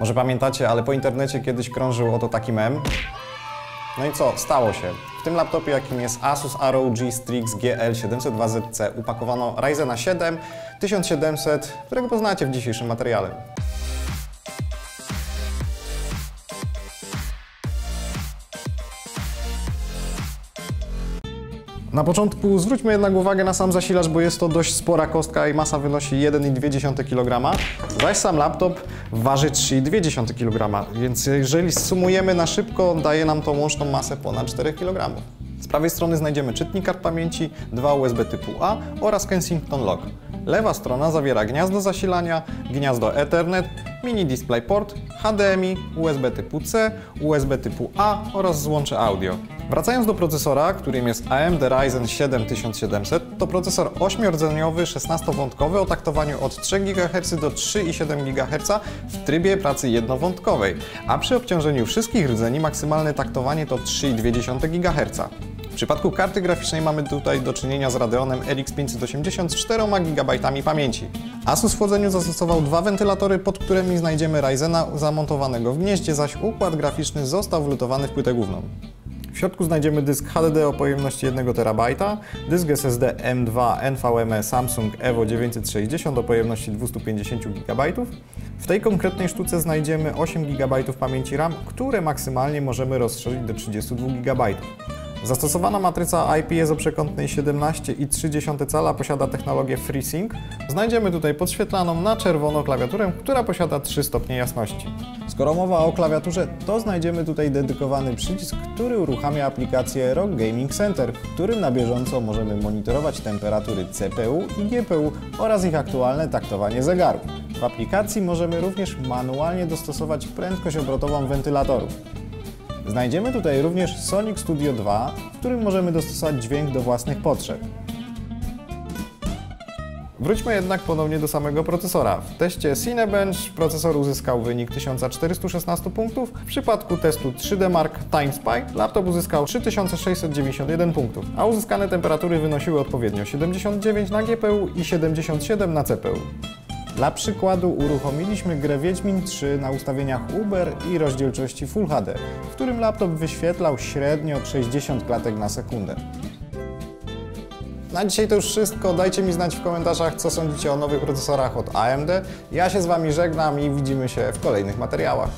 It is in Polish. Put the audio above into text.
Może pamiętacie, ale po internecie kiedyś krążył oto taki mem. No i co? Stało się. W tym laptopie, jakim jest Asus ROG Strix GL702ZC, upakowano Ryzena 7 1700, którego poznacie w dzisiejszym materiale. Na początku zwróćmy jednak uwagę na sam zasilacz, bo jest to dość spora kostka i masa wynosi 1,2 kg, zaś sam laptop waży 3,2 kg, więc jeżeli sumujemy na szybko, daje nam to łączną masę ponad 4 kg. Z prawej strony znajdziemy czytnik kart pamięci, dwa USB typu A oraz Kensington Lock. Lewa strona zawiera gniazdo zasilania, gniazdo Ethernet, mini DisplayPort, HDMI, USB typu C, USB typu A oraz złącze audio. Wracając do procesora, którym jest AMD Ryzen 7 1700, to procesor 8-rdzeniowy, 16-wątkowy o taktowaniu od 3 GHz do 3,7 GHz w trybie pracy jednowątkowej, a przy obciążeniu wszystkich rdzeni maksymalne taktowanie to 3,2 GHz. Przypadku karty graficznej mamy tutaj do czynienia z Radeonem RX 580 z 4 GB pamięci. Asus w chłodzeniu zastosował dwa wentylatory, pod którymi znajdziemy Ryzena zamontowanego w gnieździe, zaś układ graficzny został wlutowany w płytę główną. W środku znajdziemy dysk HDD o pojemności 1 TB, dysk SSD M2 NVMe Samsung Evo 960 o pojemności 250 GB. W tej konkretnej sztuce znajdziemy 8 GB pamięci RAM, które maksymalnie możemy rozszerzyć do 32 GB. Zastosowana matryca IPS o przekątnej 17,3 cala posiada technologię FreeSync. Znajdziemy tutaj podświetlaną na czerwono klawiaturę, która posiada 3 stopnie jasności. Skoro mowa o klawiaturze, to znajdziemy tutaj dedykowany przycisk, który uruchamia aplikację ROG Gaming Center, w którym na bieżąco możemy monitorować temperatury CPU i GPU oraz ich aktualne taktowanie zegaru. W aplikacji możemy również manualnie dostosować prędkość obrotową wentylatorów. Znajdziemy tutaj również Sonic Studio 2, w którym możemy dostosować dźwięk do własnych potrzeb. Wróćmy jednak ponownie do samego procesora. W teście Cinebench procesor uzyskał wynik 1416 punktów, w przypadku testu 3D Mark TimeSpy laptop uzyskał 3691 punktów, a uzyskane temperatury wynosiły odpowiednio 79 na GPU i 77 na CPU. Dla przykładu uruchomiliśmy grę Wiedźmin 3 na ustawieniach Uber i rozdzielczości Full HD, w którym laptop wyświetlał średnio 60 klatek na sekundę. Na dzisiaj to już wszystko. Dajcie mi znać w komentarzach, co sądzicie o nowych procesorach od AMD. Ja się z Wami żegnam i widzimy się w kolejnych materiałach.